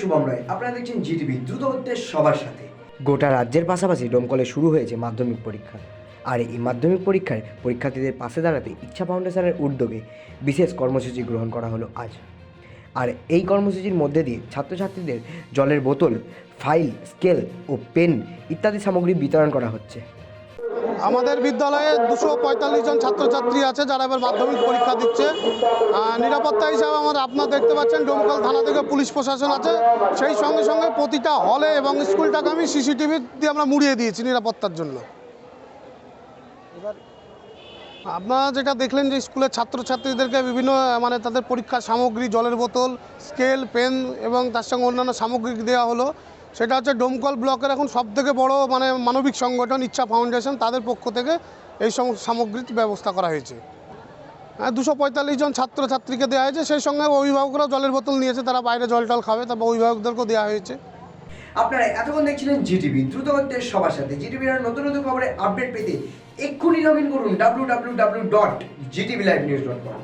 শুভম রায়। আপনারা দেখছেন জিটিভি সবার সাথে। গোটা রাজ্যের পাশাপাশি ডোমকলে শুরু হয়েছে মাধ্যমিক পরীক্ষা আর এই মাধ্যমিক পরীক্ষায় পরীক্ষার্থীদের পাশে দাঁড়াতে ইচ্ছা ফাউন্ডেশনের উদ্যোগে বিশেষ কর্মসূচি গ্রহণ করা হলো আজ। আর এই কর্মসূচির মধ্যে দিয়ে ছাত্রছাত্রীদের জলের বোতল, ফাইল, স্কেল ও পেন ইত্যাদি সামগ্রী বিতরণ করা হচ্ছে। আমাদের বিদ্যালয়ে দুশো পঁয়তাল্লিশ জন ছাত্রছাত্রী আছে যারা এবার মাধ্যমিক পরীক্ষা দিচ্ছে। নিরাপত্তা হিসাবে আমাদের আপনারা দেখতে পাচ্ছেন, ডোমকল থানা থেকে পুলিশ প্রশাসন আছে। সেই সঙ্গে সঙ্গে প্রতিটা হলে এবং স্কুলটাকে আমি সিসিটিভি দিয়ে আমরা মুড়িয়ে দিয়েছি নিরাপত্তার জন্য। আপনারা যেটা দেখলেন যে স্কুলের ছাত্রছাত্রীদেরকে বিভিন্ন মানে তাদের পরীক্ষার সামগ্রী, জলের বোতল, স্কেল, পেন এবং তার সঙ্গে অন্যান্য সামগ্রী দেওয়া হলো। সেটা হচ্ছে ডোমকল ব্লকের এখন সব থেকে বড় মানে মানবিক সংগঠন ইচ্ছা ফাউন্ডেশন, তাদের পক্ষ থেকে এই সমস্ত সামগ্রীর ব্যবস্থা করা হয়েছে। হ্যাঁ দুশো পঁয়তাল্লিশ জন ছাত্রছাত্রীকে দেওয়া হয়েছে, সেই সঙ্গে অভিভাবকরাও জলের বোতল নিয়েছে, তারা বাইরে জল টল খাবে, তারপর অভিভাবকদেরকেও দেওয়া হয়েছে। আপনারা এতক্ষণ দেখছিলেন জিটিভি, দ্রুত হচ্ছে সবার সাথে। জিটিভির নতুন নতুন খবরের আপডেট পেতে এক্ষুনি লগ ইন করুন W W W dot GTV live news dot com